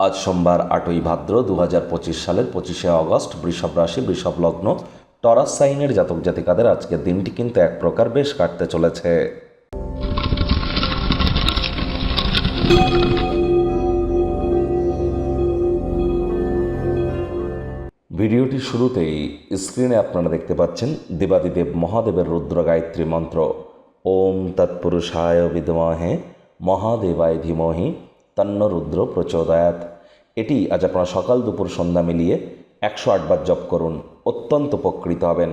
আজ সোমবার আটই ভাদ্র দু হাজার পঁচিশ সালের পঁচিশে অগস্ট বৃষভ রাশি, বৃষভ লগ্ন, টরাস সাইনের জাতক জাতিকাদের আজকের দিনটি কিন্তু এক প্রকার বেশ কাটতে চলেছে। ভিডিওটির শুরুতেই স্ক্রিনে আপনারা দেখতে পাচ্ছেন দেবাদিদেব মহাদেবের রুদ্র গায়ত্রী মন্ত্র। ওম তৎপুরুষায় বিদমহে মহাদেবায় ধীমহি তন্ন রুদ্র প্রচোদয়াত। এটি আজ আপনারা সকাল দুপুর সন্ধ্যা মিলিয়ে একশো আটবার জপ করুন। অত্যন্ত উপকৃত হবেন।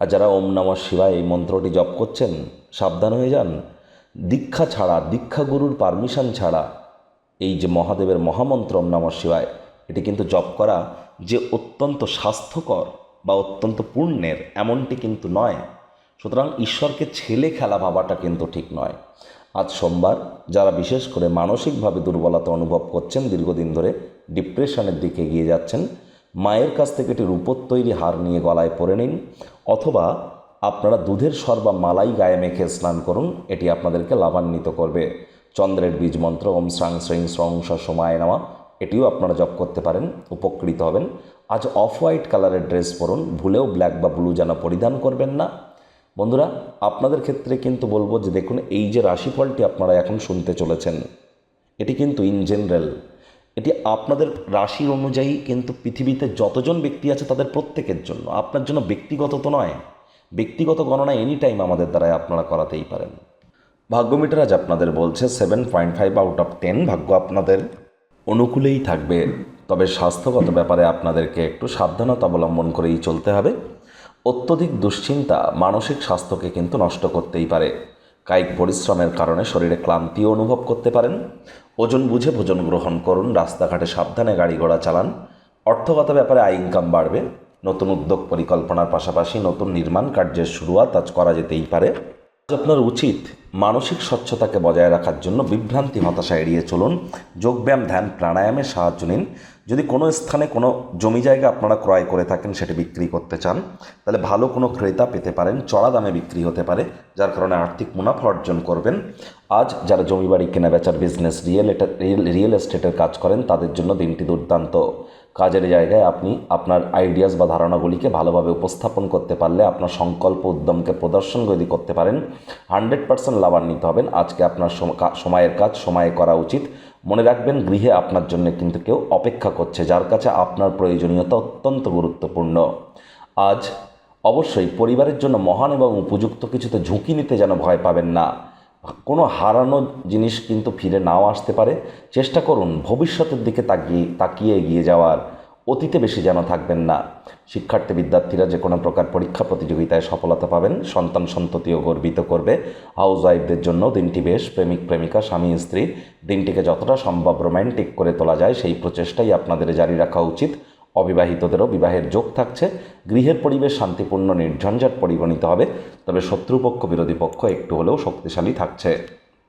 আর যারা ওম নমঃ শিবায় এই মন্ত্রটি জপ করছেন, সাবধান হয়ে যান। দীক্ষা ছাড়া দীক্ষাগুরুর পারমিশন ছাড়া এই যে মহাদেবের মহামন্ত্র ওম নমঃ শিবায়, এটি কিন্তু জপ করা যে অত্যন্ত স্বাস্থ্যকর বা অত্যন্ত পুণ্যের, এমনটি কিন্তু নয়। সুতরাং ঈশ্বরকে ছেলে খেলা ভাবাটা কিন্তু ঠিক নয়। আজ সোমবার যারা বিশেষ করে মানসিকভাবে দুর্বলতা অনুভব করছেন, দীর্ঘদিন ধরে ডিপ্রেশনের দিকে এগিয়ে যাচ্ছেন, মায়ের কাছ থেকে একটি রূপোর তৈরি হার নিয়ে গলায় পরে নিন অথবা আপনারা দুধের সর বা মালাই গায়ে মেখে স্নান করুন, এটি আপনাদেরকে লাভান্বিত করবে। চন্দ্রের বীজ মন্ত্র, ওম শ্রাং শ্রিং শ্রং সময় নেওয়া এটিও আপনারা জপ করতে পারেন, উপকৃত হবেন। আজ অফ হোয়াইট কালারের ড্রেস পরুন, ভুলেও ব্ল্যাক বা ব্লু যেন পরিধান করবেন না। বন্ধুরা, আপনাদের ক্ষেত্রে কিন্তু বলব যে দেখুন, এই যে রাশিফলটি আপনারা এখন শুনতে চলেছেন, এটি কিন্তু ইন জেনারেল এটি আপনাদের রাশির অনুযায়ী কিন্তু পৃথিবীতে যতজন ব্যক্তি আছে তাদের প্রত্যেকের জন্য, আপনার জন্য ব্যক্তিগত তো নয়, ব্যক্তিগত গণনা এনি টাইম আমাদের দ্বারাই আপনারা করাতেই পারেন। ভাগ্যমিটার আজ আপনাদের বলছে seven point five out of ten ভাগ্য আপনাদের অনুকূলেই থাকবে, তবে স্বাস্থ্যগত ব্যাপারে আপনাদেরকে একটু সাবধানতা অবলম্বন করেই চলতে হবে। অত্যধিক দুশ্চিন্তা মানসিক স্বাস্থ্যকে কিন্তু নষ্ট করতেই পারে। কায়িক পরিশ্রমের কারণে শরীরে ক্লান্তিও অনুভব করতে পারেন। ওজন বুঝে ভোজন গ্রহণ করুন, রাস্তাঘাটে সাবধানে গাড়ি ঘোড়া চালান। অর্থগত ব্যাপারে আয় ইনকাম বাড়বে। নতুন উদ্যোগ পরিকল্পনার পাশাপাশি নতুন নির্মাণ কার্যের শুরুয়াত আজ করা যেতেই পারে। আপনার উচিত মানসিক স্বচ্ছতাকে বজায় রাখার জন্য বিভ্রান্তি হতাশা এড়িয়ে চলুন। যোগব্যায়াম, ধ্যান, প্রাণায়ামের সাহায্য নিন। যদি কোনো স্থানে কোনো জমি জায়গা আপনারা ক্রয় করে থাকেন, সেটি বিক্রি করতে চান, তাহলে ভালো কোনো ক্রেতা পেতে পারেন, চড়া দামে বিক্রি হতে পারে, যার কারণে আর্থিক মুনাফা অর্জন করবেন। আজ যারা জমি বাড়ি কেনা বেচার বিজনেস রিয়েল রিয়েল এস্টেটের কাজ করেন, তাদের জন্য দিনটি দুর্দান্ত। কাজের জায়গায় আপনি আপনার আইডিয়াস বা ধারণাগুলিকে ভালোভাবে উপস্থাপন করতে পারলে, আপনার সংকল্প, উদ্যমকে প্রদর্শন যদি করতে পারেন হান্ড্রেড পার্সেন্ট লাভান্বিত হবেন। আজকে আপনার সময়ের কাজ সময়ে করা উচিত। মনে রাখবেন, গৃহে আপনার জন্য কিন্তু কেউ অপেক্ষা করছে, যার কাছে আপনার প্রয়োজনীয়তা অত্যন্ত গুরুত্বপূর্ণ। আজ অবশ্যই পরিবারের জন্য মহান এবং উপযুক্ত কিছুতে ঝুঁকি নিতে যেন ভয় পাবেন না। কোনো হারানো জিনিস কিন্তু ফিরে নাও আসতে পারে। চেষ্টা করুন ভবিষ্যতের দিকে তাকিয়ে তাকিয়ে এগিয়ে যাওয়ার। অতীতে বেশি যেন থাকবেন না। শিক্ষার্থী বিদ্যার্থীরা যে কোনো প্রকার পরীক্ষা প্রতিযোগিতায় সফলতা পাবেন। সন্তান সন্ততিও গর্বিত করবে। হাউস ওয়াইফদের জন্য দিনটি বেশ প্রেমিক প্রেমিকা, স্বামী, স্ত্রী। দিনটিকে যতটা সম্ভব রোম্যান্টিক করে তোলা যায়, সেই প্রচেষ্টাই আপনাদের জারি রাখা উচিত। অবিবাহিতদেরও বিবাহের যোগ থাকছে। গৃহের পরিবেশ শান্তিপূর্ণ, নির্ঝঞ্ঝাট পরিগণিত হবে। তবে শত্রুপক্ষ, বিরোধী পক্ষ একটু হলেও শক্তিশালী থাকছে।